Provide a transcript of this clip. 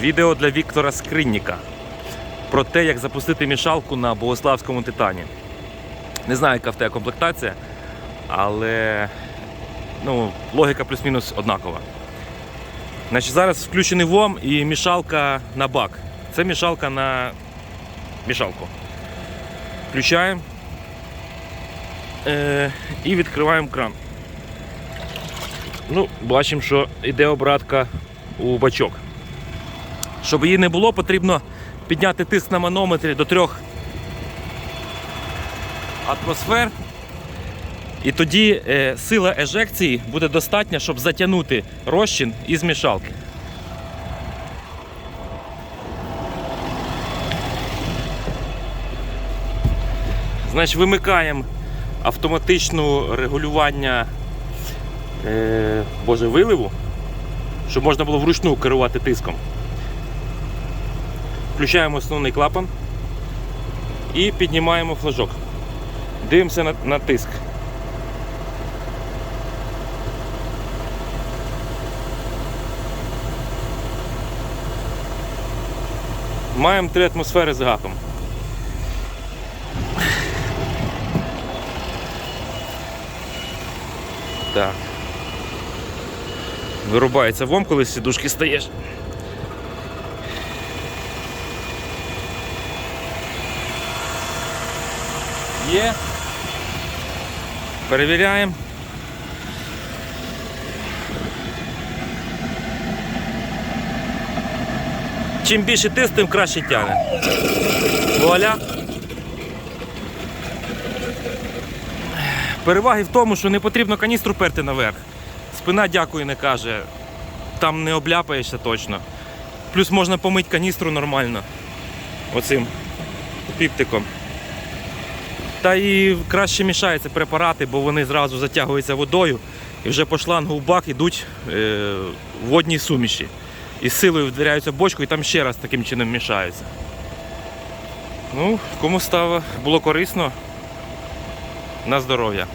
Відео для Віктора Скринніка про те, як запустити мішалку на Богославському титані. Не знаю, яка в тебе комплектація, але ну, логіка плюс-мінус однакова. Значить, зараз включений ВОМ і мішалка на бак. Це мішалка на мішалку. Включаємо е, і відкриваємо кран. Ну, бачимо, що йде обратка у бачок. Щоб її не було, потрібно підняти тиск на манометрі до 3 атмосфер. І тоді е, сила ежекції буде достатня, щоб затягнути розчин із мішалки. Значить, вимикаємо автоматичне регулювання е, боже, виливу, щоб можна було вручну керувати тиском. Включаємо основний клапан і піднімаємо флажок. Дивимося на, на тиск. Маємо 3 атмосфери з гаком. Так. Вирубається вом, коли з сідушки стаєш. Є. Перевіряємо. Чим більше тиск, тим краще тягне. Вуаля. Переваги в тому, що не потрібно каністру перти наверх. Спина дякую не каже. Там не обляпаєшся точно. Плюс можна помити каністру нормально. Оцим піптиком. Та і краще мішаються препарати, бо вони зразу затягуються водою і вже по шлангу в бак йдуть е, водні суміші. І з силою вдаряються бочку і там ще раз таким чином мішаються. Ну, кому стало було корисно, на здоров'я.